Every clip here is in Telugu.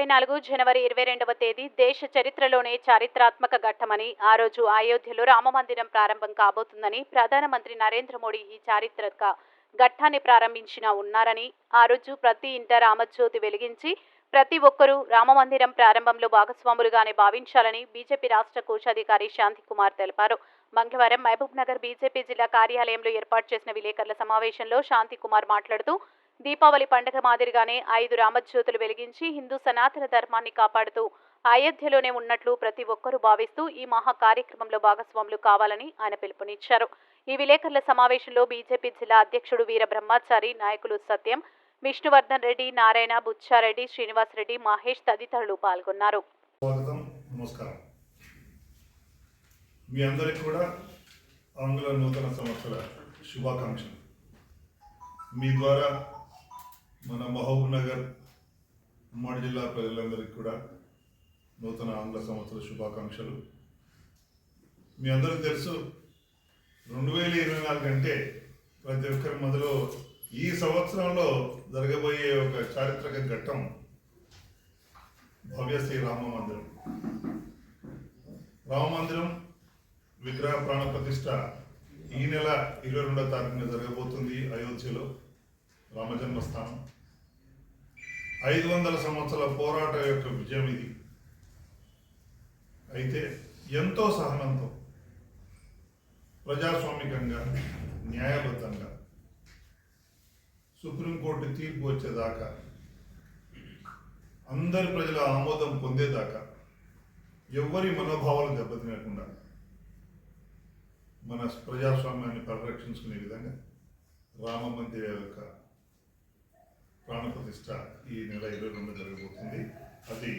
ఇరవై నాలుగు జనవరి ఇరవై రెండవ తేదీ దేశ చరిత్రలోనే చారిత్రాత్మక ఘట్టమని ఆ రోజు అయోధ్యలో రామమందిరం ప్రారంభం కాబోతుందని ప్రధానమంత్రి నరేంద్ర మోడీ ఈ చారిత్రక ఘట్టాన్ని ప్రారంభించిన ఉన్నారని ఆ రోజు ప్రతి ఇంట రామజ్యోతి వెలిగించి ప్రతి ఒక్కరూ రామమందిరం ప్రారంభంలో భాగస్వాములుగానే భావించాలని బీజేపీ రాష్ట్ర కోశాధికారి శాంతికుమార్ తెలిపారు. మంగళవారం మహబూబ్ నగర్ బీజేపీ జిల్లా కార్యాలయంలో ఏర్పాటు చేసిన విలేకరుల సమావేశంలో శాంతికుమార్ మాట్లాడుతూ దీపావళి పండుగ మాదిరిగానే ఐదు రామజ్యోతులు వెలిగించి హిందూ సనాతన ధర్మాన్ని కాపాడుతూ అయోధ్యలోనే ఉన్నట్లు ప్రతి ఒక్కరూ భావిస్తూ ఈ మహా కార్యక్రమంలో భాగస్వాములు కావాలని ఆయన పిలుపునిచ్చారు. ఈ విలేకరుల సమావేశంలో బీజేపీ జిల్లా అధ్యక్షుడు వీర బ్రహ్మచారి నాయకులు సత్యం విష్ణువర్ధన్ రెడ్డి నారాయణ బుచ్చారెడ్డి శ్రీనివాస్ రెడ్డి మహేష్ తదితరులు పాల్గొన్నారు. మీ కూడా ఆంగ్ల నూతన సంవత్సర శుభాకాంక్షలు. మీ ద్వారా మన మహబూబ్ నగర్ ఉమ్మడి జిల్లా ప్రజలందరికీ కూడా నూతన ఆంగ్ల సంవత్సర శుభాకాంక్షలు. మీ అందరికీ తెలుసు రెండు వేల ఇరవై నాలుగు అంటే ప్రతి ఒక్కరి మొదలు ఈ సంవత్సరంలో జరగబోయే ఒక చారిత్రక ఘట్టం భవ్య శ్రీ రామ మందిరం. రామ మందిరం విగ్రహ ప్రాణ ప్రతిష్ట ఈ నెల ఇరవై రెండో తారీఖున జరగబోతుంది అయోధ్యలో రామజన్మస్థానం. ఐదు వందల సంవత్సరాల పోరాట యొక్క విజయం ఇది. అయితే ఎంతో సహనంతో ప్రజాస్వామికంగా న్యాయబద్ధంగా సుప్రీంకోర్టు తీర్పు వచ్చేదాకా అందరి ప్రజల ఆమోదం పొందేదాకా ఎవ్వరి మనోభావాలు దెబ్బతినకుండా మన ప్రజాస్వామ్యాన్ని పరిరక్షించుకునే విధంగా రామ మందిర యొక్క ప్రాణప్రతిష్ట ఈ నెల ఇరవై రెండు జరగబోతుంది. అది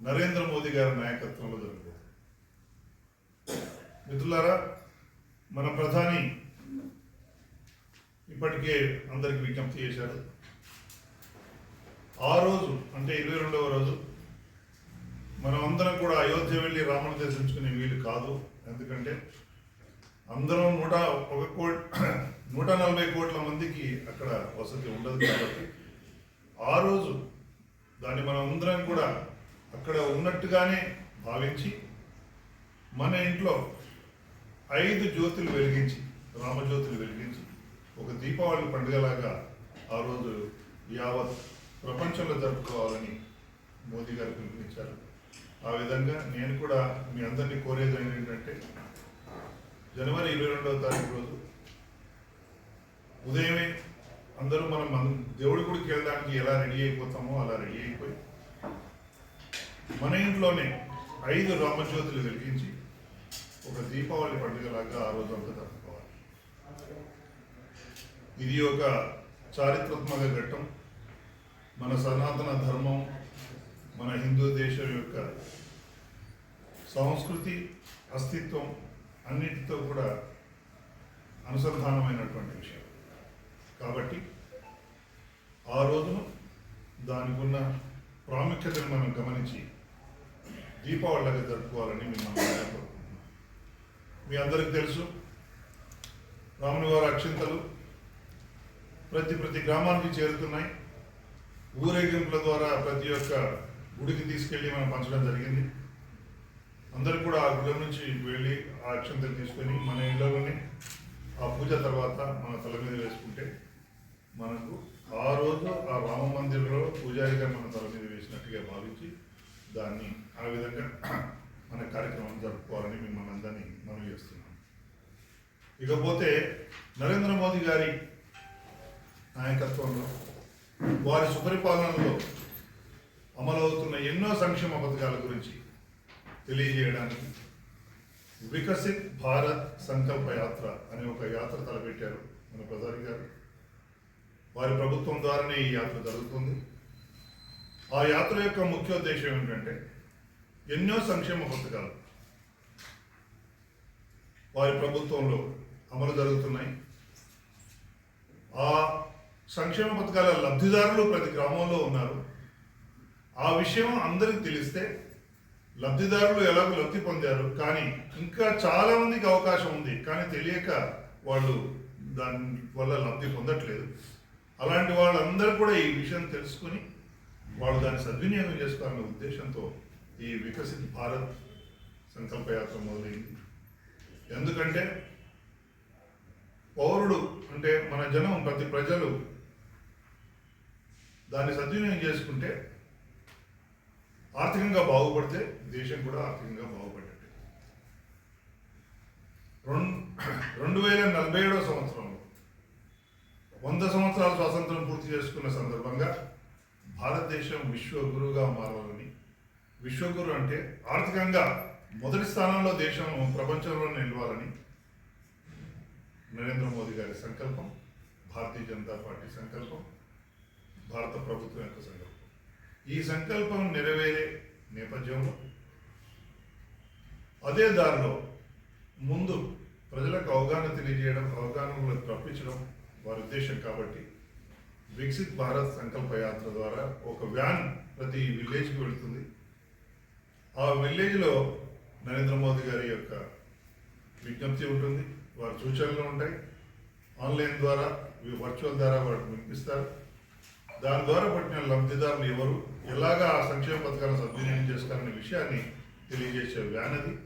నరేంద్ర మోదీ గారి నాయకత్వంలో జరగబోతుంది. మిత్రులారా మన ప్రధాని ఇప్పటికే అందరికి విజ్ఞప్తి చేశారు. ఆ రోజు అంటే ఇరవై రెండవ రోజు మనం అందరం కూడా అయోధ్య వెళ్ళి రాముని దర్శించుకునే వీలు కాదు. ఎందుకంటే అందరం నూట ఒక కోట్ నూట నలభై కోట్ల మందికి అక్కడ వసతి ఉండదు కాబట్టి ఆ రోజు దాన్ని మనం అందరం కూడా అక్కడ ఉన్నట్టుగానే భావించి మన ఇంట్లో ఐదు జ్యోతులు వెలిగించి రామజ్యోతులు వెలిగించి ఒక దీపావళి పండుగలాగా ఆ రోజు యావత్ ప్రపంచంలో జరుపుకోవాలని మోదీ గారు పిలుపునిచ్చారు. ఆ విధంగా నేను కూడా మీ అందరినీ కోరేది ఏంటంటే జనవరి ఇరవై రెండవ తారీఖు రోజు ఉదయమే అందరూ మనం మనం దేవుడి గుడికి వెళ్ళడానికి ఎలా రెడీ అయిపోతామో అలా రెడీ అయిపోయి మన ఇంట్లోనే ఐదు రామజ్యోతులు వెలిగించి ఒక దీపావళి పండుగలాగా ఆ రోజు అంతా జరుపుకోవాలి. ఇది ఒక చారిత్రాత్మక ఘట్టం. మన సనాతన ధర్మం మన హిందూ దేశం యొక్క సంస్కృతి అస్తిత్వం అన్నిటితో కూడా అనుసంధానమైనటువంటి విషయం. కాబట్టి ఆ రోజును దానికి ఉన్న ప్రాముఖ్యతను మనం గమనించి దీపావళిగా జరుపుకోవాలని మేము కోరుకుంటున్నాం. మీ అందరికీ తెలుసు రాముని వారి అక్షింతలు ప్రతి ప్రతి గ్రామానికి చేరుతున్నాయి. ఊరేగింపుల ద్వారా ప్రతి ఒక్క గుడికి తీసుకెళ్ళి మనం పంచడం జరిగింది. అందరూ కూడా ఆ గుడి నుంచి వెళ్ళి ఆ అక్షంతలు తీసుకొని మన ఇళ్ళలోనే ఆ పూజ తర్వాత మన తల మీద వేసుకుంటే మనకు ఆ రోజు ఆ రామ మందిరంలో పూజారిగా మన తల మీద వేసినట్టుగా భావించి దాన్ని ఆ విధంగా మన కార్యక్రమం జరుపుకోవాలని మిమ్మల్ని అందరినీ మనం చేస్తున్నాం. ఇకపోతే నరేంద్ర మోదీ గారి నాయకత్వంలో వారి సుపరిపాలనలో అమలవుతున్న ఎన్నో సంక్షేమ పథకాల గురించి తెలియజేయడానికి వికసిత్ భారత్ సంకల్ప యాత్ర అనే ఒక యాత్ర తలపెట్టారు మన ప్రధాని గారు. వారి ప్రభుత్వం ద్వారానే ఈ యాత్ర జరుగుతుంది. ఆ యాత్ర యొక్క ముఖ్య ఉద్దేశం ఏమిటంటే ఎన్నో సంక్షేమ పథకాలు వారి ప్రభుత్వంలో అమలు జరుగుతున్నాయి. ఆ సంక్షేమ పథకాల లబ్ధిదారులు ప్రతి గ్రామంలో ఉన్నారు. ఆ విషయం అందరికి తెలిస్తే లబ్ధిదారులు ఎలాగో లబ్ధి పొందారు కానీ ఇంకా చాలామందికి అవకాశం ఉంది కానీ తెలియక వాళ్ళు దాని వల్ల లబ్ధి పొందట్లేదు. అలాంటి వాళ్ళందరూ కూడా ఈ విషయం తెలుసుకొని వాళ్ళు దాన్ని సద్వినియోగం చేసుకోవాలనే ఉద్దేశంతో ఈ వికసిత్ భారత్ సంకల్ప యాత్ర మొదలైంది. ఎందుకంటే పౌరుడు అంటే మన జనం ప్రతి ప్రజలు దాన్ని సద్వినియోగం చేసుకుంటే ఆర్థికంగా బాగుపడితే దేశం కూడా ఆర్థికంగా బాగుపడ్డట్టు. రెండు రెండు వేల నలభై ఏడవ సంవత్సరం వంద సంవత్సరాల స్వాతంత్రం పూర్తి చేసుకున్న సందర్భంగా భారతదేశం విశ్వగురువుగా మారాలని విశ్వగురు అంటే ఆర్థికంగా మొదటి స్థానంలో దేశం ప్రపంచంలో నిలవాలని నరేంద్ర మోదీ గారి సంకల్పం భారతీయ జనతా పార్టీ సంకల్పం భారత ప్రభుత్వం యొక్క సంకల్పం. ఈ సంకల్పం నెరవేరే నేపథ్యంలో అదే దారిలో ముందు ప్రజలకు అవగాహన తెలియజేయడం అవగాహనలకు రప్పించడం వారి ఉద్దేశం కాబట్టి వికసిత్ భారత్ సంకల్ప యాత్ర ద్వారా ఒక వ్యాన్ ప్రతి విలేజ్కి వెళుతుంది. ఆ విలేజ్లో నరేంద్ర మోదీ గారి యొక్క విజ్ఞప్తి ఉంటుంది. వారి సూచనలు ఉంటాయి. ఆన్లైన్ ద్వారా వర్చువల్ ద్వారా వారు వినిపిస్తారు. దాని ద్వారా పట్టిన లబ్ధిదారులు ఎవరు? ఎలాగా ఆ సంక్షేమ పథకాలను సద్వినియోగం చేస్తారనే విషయాన్ని తెలియజేసే వ్యాన్ అది.